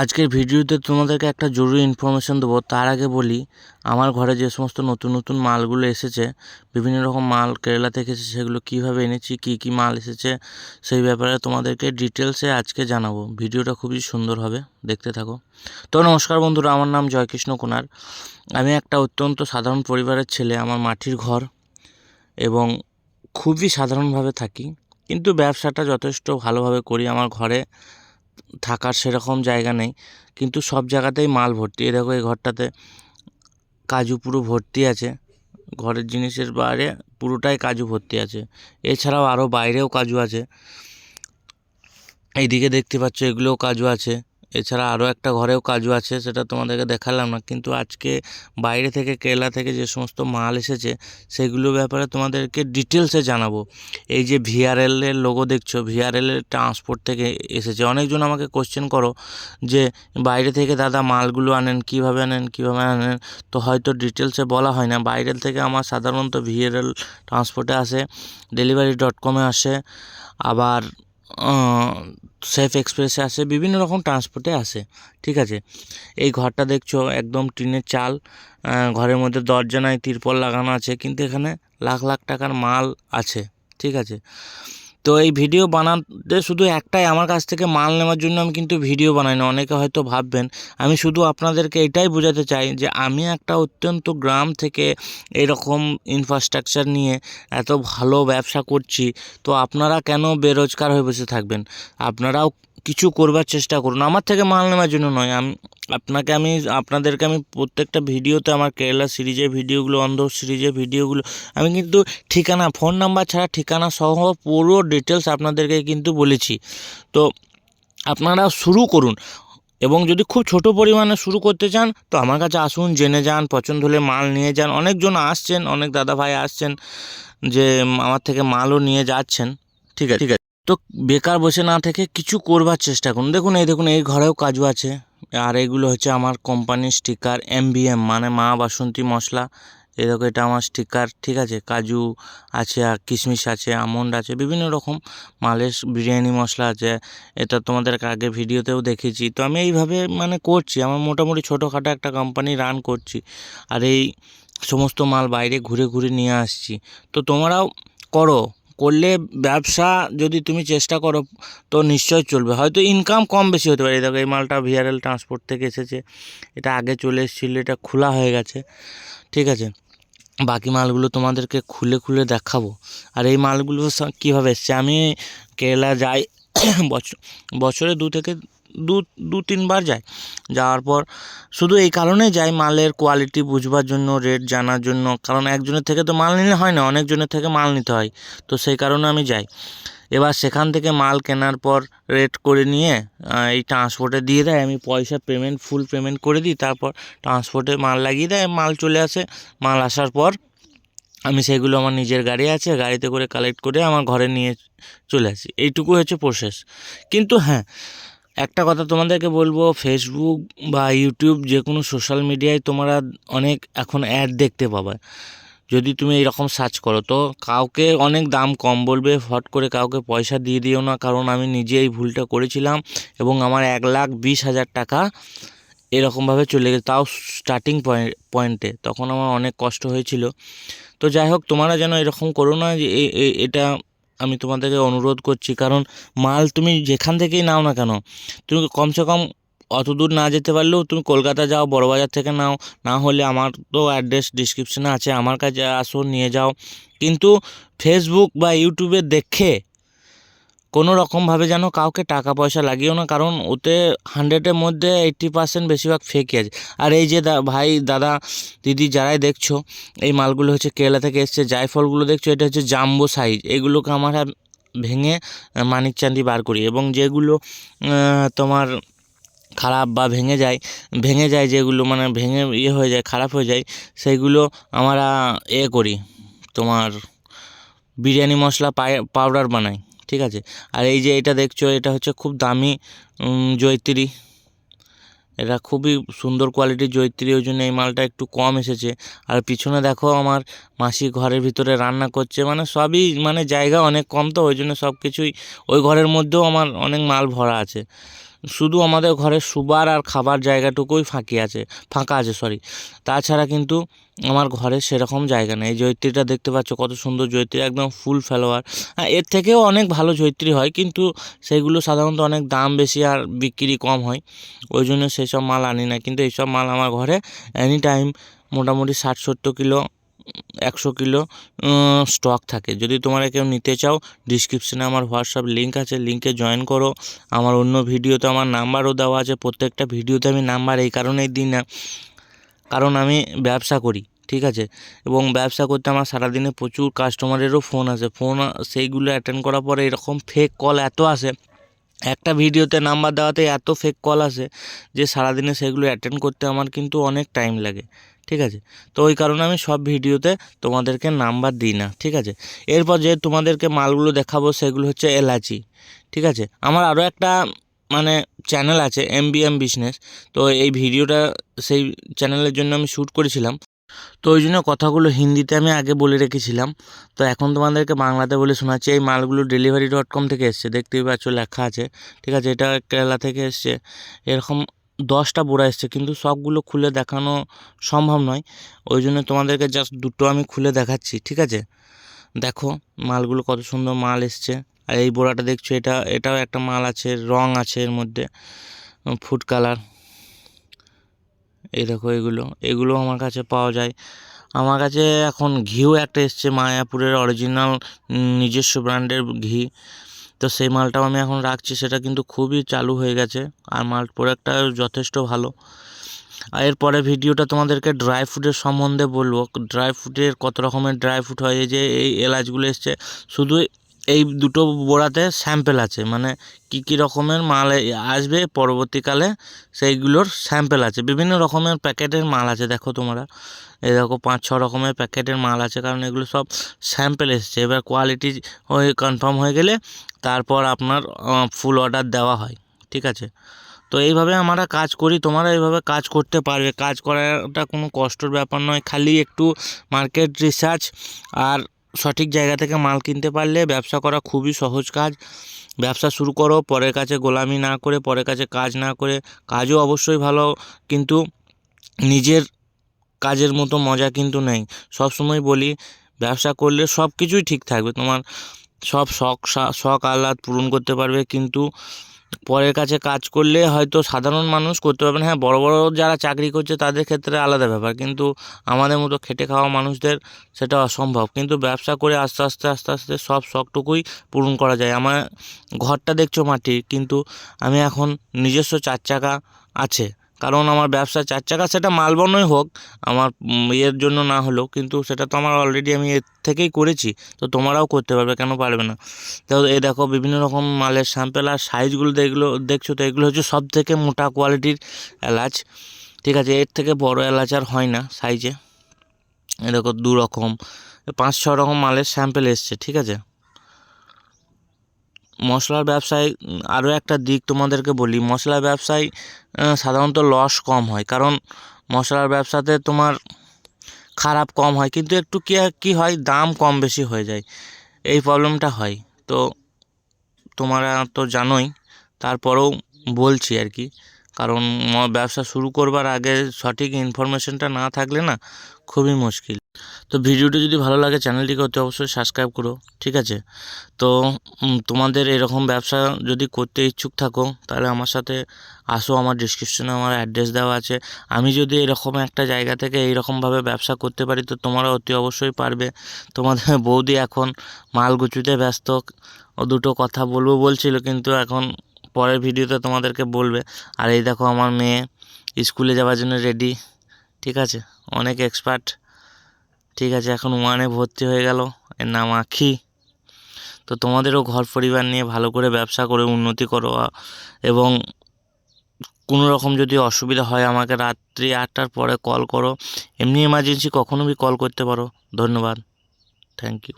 আজকের ভিডিওতে তোমাদেরকে একটা জরুরি ইনফরমেশন দেবো। তার আগে বলি, আমার ঘরে যে সমস্ত নতুন নতুন মালগুলো এসেছে, বিভিন্ন রকম মাল কেরালা থেকে এসেছে, সেগুলো কীভাবে এনেছি, কী কী মাল এসেছে, সেই ব্যাপারে তোমাদেরকে ডিটেলসে আজকে জানাব। ভিডিওটা খুবই সুন্দর হবে, দেখতে থাকো। তো নমস্কার বন্ধুরা, আমার নাম জয়কৃষ্ণ কুনার। আমি একটা অত্যন্ত সাধারণ পরিবারের ছেলে, আমার মাটির ঘর, এবং খুবই সাধারণভাবে থাকি, কিন্তু ব্যবসাটা যথেষ্ট ভালোভাবে করি। আমার ঘরে থাকার সেরকম জায়গা নেই। কিন্তু সব জায়গাতেই মাল ভর্তি। এই দেখো, এই ঘরটাতে কাজু পুরো ভর্তি আছে। ঘরের জিনিসের বাইরে পুরোটাই কাজু ভর্তি আছে। এছাড়াও আরও বাইরেও কাজু আছে। এইদিকে দেখতে পাচ্ছ, এগুলোও কাজু আছে। এছাড়া আরও একটা ঘরেও কাজু আছে, সেটা তোমাদেরকে দেখালাম না। কিন্তু আজকে বাইরে থেকে কেরালা থেকে যে সমস্ত মাল এসেছে, সেগুলোর ব্যাপারে তোমাদেরকে ডিটেলসে জানাব। এই যে ভিআরএলের লোগো দেখছ ভিআরএলের ট্রান্সপোর্ট থেকে এসেছে। অনেকজন আমাকে কোশ্চেন করো যে, বাইরে থেকে দাদা মালগুলো আনেন, কীভাবে আনেন কীভাবে আনেন? তো হয়তো ডিটেলসে বলা হয় না। বাইরের থেকে আমার সাধারণত ভিআরএল ট্রান্সপোর্টে আসে ডেলিভারি ডট কমে আসে। আবার সেফ এক্সপ্রেসে আসে বিভিন্ন রকম ট্রান্সপোর্টে আসে ঠিক আছে? এই ঘরটা দেখছ, একদম টিনের চাল ঘরের মধ্যে দরজা নাই, তিরপল লাগানো আছে, কিন্তু এখানে লাখ লাখ টাকার মাল আছে, ঠিক আছে? তো এই ভিডিও বানাতে শুধু একটাই আমার কাছ থেকে মাল নেওয়ার জন্য আমি কিন্তু ভিডিও বানাই না, অনেকে হয়তো ভাববেন। আমি শুধু আপনাদেরকে এটাই বোঝাতে চাই যে আমি একটা অত্যন্ত গ্রাম থেকে এরকম ইনফ্রাস্ট্রাকচার নিয়ে এত ভালো ব্যবসা করছি, তো আপনারা কেন বেরোজগার হয়ে বসে থাকবেন? আপনারাও কিছু করবার চেষ্টা করুন। আমার থেকে মাল নেওয়ার জন্য নয়। আমি, আপনাকে আমি, আপনাদেরকে আমি প্রত্যেকটা ভিডিওতে আমার কেরালা সিরিজের ভিডিওগুলো, অন্ধ সিরিজের ভিডিওগুলো, আমি কিন্তু ঠিকানা, ফোন নাম্বার ছাড়া ঠিকানা সহ পুরো ডিটেলস আপনাদেরকে কিন্তু বলেছি। তো আপনারা শুরু করুন। এবং যদি খুব ছোট পরিমাণে শুরু করতে চান, তো আমার কাছে আসুন, জেনে যান, পছন্দ হলে মাল নিয়ে যান। অনেকজন আসছেন, অনেক দাদা ভাই আসছেন, যে আমার থেকে মালও নিয়ে যাচ্ছেন। ঠিক আছে ঠিক আছে? তো বেকার বসে না থেকে কিছু করবার চেষ্টা করুন। দেখুন, এই দেখুন, এই ঘরেও কাজু আছে। আর এগুলো হচ্ছে আমার কোম্পানির স্টিকার এমবিএম মানে মা বাসন্তী মশলা। দেখো, এটা আমার স্টিকার, ঠিক আছে? কাজু আছে, আর কিশমিশ আছে, আমন্ড আছে, বিভিন্ন রকম মালের বিরিয়ানি মশলা আছে। এটা তোমাদের আগে ভিডিওতেও দেখেছি। তো আমি এইভাবে মানে করছি, আমার মোটামুটি ছোটোখাটো একটা কোম্পানি রান করছি। আর এই সমস্ত মাল বাইরে ঘুরে ঘুরে নিয়ে আসছি। তো তোমরাও করো করলে ব্যবসা যদি তুমি চেষ্টা করো, তো নিশ্চয় চলবে। হয়তো ইনকাম কম বেশি হতে পারে। দেখো, এই মালটা ভিআরএল ট্রান্সপোর্ট থেকে এসেছে। এটা আগে চলে এসেছিল, এটা খোলা হয়ে গেছে। ঠিক আছে? বাকি মালগুলো তোমাদেরকে খুলে খুলে দেখাবো। আর এই মালগুলো কীভাবে এসছে? আমি কেরালা যাই বছর বছরে দু থেকে দু দু, তিনবার যাই যাওয়ার পর শুধু এই কারণে যাই মালের কোয়ালিটি বুঝবার জন্য রেট জানার জন্য। কারণ একজনের থেকে তো মাল নিলে হয় না, অনেকজনের থেকে মাল নিতে হয়। তো সেই কারণে আমি যাই। এবার সেখান থেকে মাল কেনার পর রেট করে নিয়ে এই ট্রান্সপোর্টে দিয়ে দেয়। আমি পয়সা পেমেন্ট ফুল পেমেন্ট করে দিই। তারপর ট্রান্সপোর্টে মাল লাগিয়ে দেয়। মাল চলে আসে। মাল আসার পর আমি সেগুলো আমার নিজের গাড়ি আছে, গাড়িতে করে কালেক্ট করে আমার ঘরে নিয়ে চলে আসি। এইটুকু হচ্ছে প্রসেস কিন্তু হ্যাঁ একটা কথা তোমাদেরকে বলব ফেসবুক বা ইউটিউব যে কোনো সোশ্যাল মিডিয়ায় তোমরা অনেক এখন অ্যাড দেখতে পাবে। যদি তুমি এইরকম সার্চ করো, তো কাউকে অনেক দাম কম বলবে ফট করে কাউকে পয়সা দিয়ে দিও না, কারণ আমি নিজে এই ভুলটা করেছিলাম এবং আমার এক লাখ বিশ হাজার টাকা এরকমভাবে চলে গেছে, তাও স্টার্টিং পয়েন্ট তখন আমার অনেক কষ্ট হয়েছিল। তো যাই হোক, তোমরা যেন এরকম করো না যে এটা আমি তোমাদেরকে অনুরোধ করছি, কারণ মাল তুমি যেখান থেকেই নাও না কেন, তুমি কমসে কম অত দূর না যেতে পারলেও তুমি কলকাতা যাও, বড়বাজার থেকে নাও, না হলে আমার তো অ্যাড্রেস ডিসক্রিপশানে আছে, আমার কাছে আসো, নিয়ে যাও। কিন্তু ফেসবুক বা ইউটিউবে দেখে কোনো রকমভাবে যেন কাউকে টাকা পয়সা লাগিও না, কারণ ওতে হান্ড্রেডের মধ্যে এইট্টি পার্সেন্ট বেশিরভাগ ফেকই আছে। আর এই যে ভাই, দাদা, দিদি যারাই দেখছ, এই মালগুলো হচ্ছে কেরালা থেকে এসছে, জায়ফলগুলো দেখছ, এটা হচ্ছে জাম্বো সাইজ এগুলোকে আমরা ভেঙে মানিক চান্দি বার করি এবং যেগুলো তোমার খারাপ বা ভেঙে যায় ভেঙে যায় যেগুলো মানে ভেঙে ইয়ে হয়ে যায়, খারাপ হয়ে যায় সেইগুলো আমরা এ করি, তোমার বিরিয়ানি মশলা পাউডার বানাই। ঠিক আছে? আর এই যে এটা দেখছ, এটা হচ্ছে খুব দামি জৈত্রী এটা খুবই সুন্দর কোয়ালিটির জয়িত্রী, ওই জন্য এই মালটা একটু কম এসেছে। আর পিছনে দেখো আমার মাসি ঘরের ভিতরে রান্না করছে মানে সবই মানে জায়গা অনেক কম তো, ওই জন্য সব কিছুই ওই ঘরের মধ্যেও আমার অনেক মাল ভরা আছে। শুধু আমাদের ঘরে শুবার আর খাবার জায়গাটুকুই ফাঁকি আছে, ফাঁকা আছে সরি তাছাড়া কিন্তু আমার ঘরে সেরকম জায়গা নেই। জৈত্রীটা দেখতে পাচ্ছ, কত সুন্দর জৈত্রী একদম ফুল ফ্লাওয়ার হ্যাঁ এর থেকেও অনেক ভালো জৈত্রী হয়, কিন্তু সেগুলো সাধারণত অনেক দাম বেশি আর বিক্রি কম হয়। ওই জন্য সেসব মাল আনি না, কিন্তু এইসব মাল আমার ঘরে এনি টাইম মোটামুটি ষাট সত্তর কিলো একশো কিলো স্টক থাকে। যদি তোমরা কেউ নিতে চাও ডিসক্রিপশানে আমার হোয়াটসঅ্যাপ লিঙ্ক আছে লিঙ্কে জয়েন করো। আমার অন্য ভিডিওতে আমার নাম্বারও দেওয়া আছে, প্রত্যেকটা ভিডিওতে আমি নাম্বার এই কারণেই দিই না। কারণ আমি ব্যবসা করি, ঠিক আছে? এবং ব্যবসা করতে আমার সারাদিনে প্রচুর কাস্টমারেরও ফোন আসে। ফোন সেইগুলো অ্যাটেন্ড করার পরে এরকম ফেক কল এত আসে, একটা ভিডিওতে নাম্বার দেওয়াতে এত ফেক কল আসে যে সারাদিনে সেগুলো অ্যাটেন্ড করতে আমার কিন্তু অনেক টাইম লাগে। ঠিক আছে? তো ওই কারণে আমি সব ভিডিওতে তোমাদেরকে নাম্বার দিই না, ঠিক আছে? এরপর যে তোমাদেরকে মালগুলো দেখাবো সেগুলো হচ্ছে এলাচি, ঠিক আছে? আমার আরও একটা মানে চ্যানেল আছে এম বি এম বিজনেস। তো এই ভিডিওটা সেই চ্যানেলের জন্য আমি শ্যুট করেছিলাম। তো ওই জন্য কথাগুলো হিন্দিতে আমি আগে বলে রেখেছিলাম। তো এখন তোমাদেরকে বাংলাতে বলে শোনাচ্ছি, এই মালগুলো ডেলিভারি ডট কম থেকে এসছে। দেখতেই পাচ্ছ লেখা আছে, ঠিক আছে? এটা কেরালা থেকে এসছে। এরকম দশটা বোড়া এসছে, কিন্তু সবগুলো খুলে দেখানো সম্ভব নয়। ওই জন্য তোমাদেরকে জাস্ট দুটো আমি খুলে দেখাচ্ছি, ঠিক আছে? দেখো মালগুলো কত সুন্দর মাল এসছে। আর এই বোড়াটা দেখছ, এটা, এটাও একটা মাল আছে, রং আছে এর মধ্যে ফুড কালার এই দেখো এগুলো এগুলো আমার কাছে পাওয়া যায়। আমার কাছে এখন ঘিও একটা এসছে, মায়াপুরের অরিজিনাল নিজস্ব ব্র্যান্ডের ঘি। তো সেই মালটাও আমি এখন রাখছি, সেটা কিন্তু খুবই চালু হয়ে গেছে আর মাল প্রোডাক্টটা যথেষ্ট ভালো। আর এরপরে ভিডিওটা তোমাদেরকে ড্রাই ফ্রুটের সম্বন্ধে বলব। ড্রাই ফ্রুটের কত রকমের ড্রাই ফ্রুট হয়, এই যে এই এলাচগুলো এসছে, শুধু এই দুটো বোড়াতে স্যাম্পেল আছে। মানে কী কী রকমের মাল আসবে পরবর্তীকালে সেইগুলোর স্যাম্পেল আছে। বিভিন্ন রকমের প্যাকেটের মাল আছে, দেখো তোমরা। এই দেখো পাঁচ, ছ রকমের প্যাকেটের মাল আছে, কারণ এগুলো সব স্যাম্পেল এসছে। এবার কোয়ালিটি হয়ে কনফার্ম হয়ে গেলে তারপর আপনার ফুল অর্ডার দেওয়া হয়। ঠিক আছে? তো এইভাবে আমরা কাজ করি। তোমরা এইভাবে কাজ করতে পারবে। কাজ করাটা কোনো কষ্টর ব্যাপার নয়। খালি একটু মার্কেট রিসার্চ আর সঠিক জায়গা থেকে মাল কিনতে পারলে ব্যবসা করা খুবই সহজ কাজ। ব্যবসা শুরু করো, পরের কাছে গোলামি না করে, পরের কাছে কাজ না করে। কাজও অবশ্যই ভালো, কিন্তু নিজের কাজের মতো মজা কিন্তু নেই। সব সময় বলি, ব্যবসা করলে সব কিছুই ঠিক থাকবে। তোমার সব শখ শখ, আহ্লাদ পূরণ করতে পারবে, কিন্তু পরের কাছে কাজ করলে হয়তো সাধারণ মানুষ করতে পারবে না হ্যাঁ বড় বড় যারা চাকরি করছে তাদের ক্ষেত্রে আলাদা ব্যাপার। কিন্তু আমাদের মতো খেটে খাওয়া মানুষদের সেটা অসম্ভব। কিন্তু ব্যবসা করে আস্তে আস্তে আস্তে আস্তে সব শখটুকুই পূরণ করা যায়। আমার ঘরটা দেখছ মাটির, কিন্তু আমি এখন নিজস্ব চার চাকা আছে। কারণ আমার ব্যবসা চার চাকা সেটা মালবনই হোক, আমার ইয়ের জন্য না হলেও, কিন্তু সেটা তো আমার অলরেডি আমি এর থেকেই করেছি, তো তোমরাও করতে পারবে, কেন পারবে না? তো এই দেখো, বিভিন্ন রকম মালের স্যাম্পেল আর সাইজগুলো দেখল, দেখছ তো, এগুলো হচ্ছে সব থেকে মোটা কোয়ালিটির এলাচ, ঠিক আছে? এর থেকে বড় এলাচ আর হয় না সাইজে এ দেখো দু রকম পাঁচ ছ রকম মালের স্যাম্পেল এসছে, ঠিক আছে? মশলার ব্যবসায় আরও একটা দিক তোমাদেরকে বলি। মশলার ব্যবসায় সাধারণত লস কম হয়। কারণ মশলার ব্যবসাতে তোমার খারাপ কম হয়। কিন্তু একটু কী কী হয়? দাম কম বেশি হয়ে যায়। এই প্রবলেমটা হয়। তো তোমরা তো জানোই। তারপরেও বলছি আর কি। কারণ ব্যবসা শুরু করবার আগে সঠিক ইনফরমেশনটা না থাকলে না খুবই মুশকিল। তো ভিডিওটি যদি ভালো লাগে চ্যানেলটিকে অতি অবশ্যই সাবস্ক্রাইব করো, ঠিক আছে? তো তোমাদের এরকম ব্যবসা যদি করতে ইচ্ছুক থাকো, তাহলে আমার সাথে আসো, আমার ডিসক্রিপশনে আমার অ্যাড্রেস দেওয়া আছে। আমি যদি এরকম একটা জায়গা থেকে এইরকমভাবে ব্যবসা করতে পারি, তো তোমরা অতি অবশ্যই পারবে। তোমাদের বৌদি এখন মাল গুছুতে ব্যস্ত, ও দুটো কথা বলব বলছিল, কিন্তু এখন পরের ভিডিওতে তোমাদেরকে বলবে, আর এই দেখো আমার মেয়ে স্কুলে যাওয়ার জন্য রেডি ঠিক আছে? অনেক এক্সপার্ট ঠিক আছে? এখন ওয়ানে ভর্তি হয়ে গেল, এর নাম আখি। তো তোমাদেরও ঘর পরিবার নিয়ে ভালো করে ব্যবসা করে উন্নতি করো। এবং কোনো রকম যদি অসুবিধা হয় আমাকে রাত্রি আটটার পরে কল করো। এমনি এমার্জেন্সি কখনো বি কল করতে পারো। ধন্যবাদ। Thank you